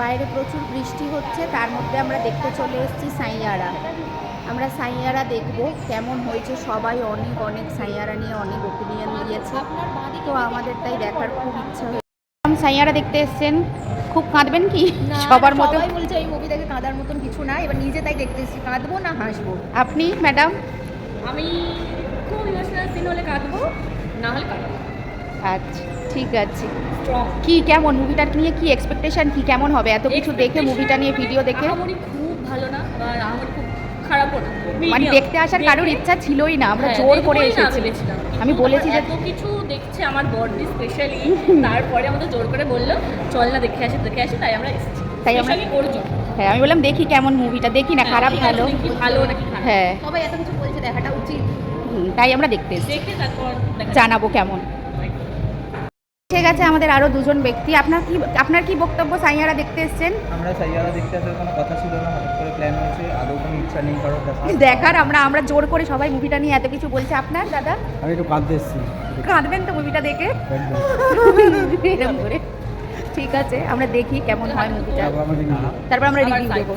বাইরে প্রচুর বৃষ্টি হচ্ছে তার মধ্যে আমরা দেখতে চলে এসেছি সাইয়ারা। আমরা সাইয়ারা দেখব কেমন হয়েছে। সবাই অনেক অনেক সাইয়ারা নিয়ে অনেক ওপিনিয়ন দিয়েছে। তো আমাদের তাই দেখার খুব ইচ্ছা হয়েছে। সাইয়ারা দেখতে এসছেন? খুব কাঁদবেন কি? সবার মতো সবাই বলছে এই মুভি দেখে কাঁদার মতন কিছু না এবার নিজে তাই দেখতে এসেছি। কাঁদবো না হাসবো? আপনি ম্যাডাম আমি খুব ইমোশনাল সিন হলে কাঁদবো না হলে কাঁদবো। আচ্ছা ঠিক আছে। কি কেমন? মুভিটার নিয়ে কি এক্সপেকটেশন কি কেমন হবে? এত কিছু দেখে মুভিটা নিয়ে ভিডিও দেখে? খুব ভালো না আর আহামরি খুব খারাপও না মানে দেখতে আসার কারোর ইচ্ছা ছিলই না আমরা হ্যাঁ, জোর করে এসেছি। আমি বলেছি যে এত কিছু দেখছে আমার বডি স্পেশালি তারপরে আমাদের জোর করে বলল চল না দেখে আসি দেখে আসি তাই আমরা এসেছি। তাই আমরা- ওর হ্যাঁ আমি বললাম দেখি কেমন মুভিটা দেখি না হ্যাঁ, খারাপ ভালো। ভালো নাকি হ্যাঁ। সবাই এত কিছু বলছে দেখাটা উচিত। হুম, তাই আমরা দেখতে এসেছি। দেখে তারপর দেখা জানাব কেমন। ঠিক আছে আমাদের আরও দুজন ব্যক্তি। আপনার কি আপনার কি বক্তব্য সাইয়ারা দেখতে এসেছেন? আমরা সাইয়ারা দেখতে আসার কোনো কথা ছিল না হঠাৎ করে প্ল্যান হয়েছে আদৌ কোনো ইচ্ছা নেই কারোর দেখা দেখার আমরা আমরা জোর করে সবাই মুভিটা নিয়ে এত কিছু বলছে। আপনার দাদা? আমি একটু কাঁদতে এসেছি। কাঁদবেন তো মুভিটা দেখে? এরকম করে। ঠিক আছে আমরা দেখি কেমন হয় মুভিটা তারপর আমরা রিভিউ দেবো।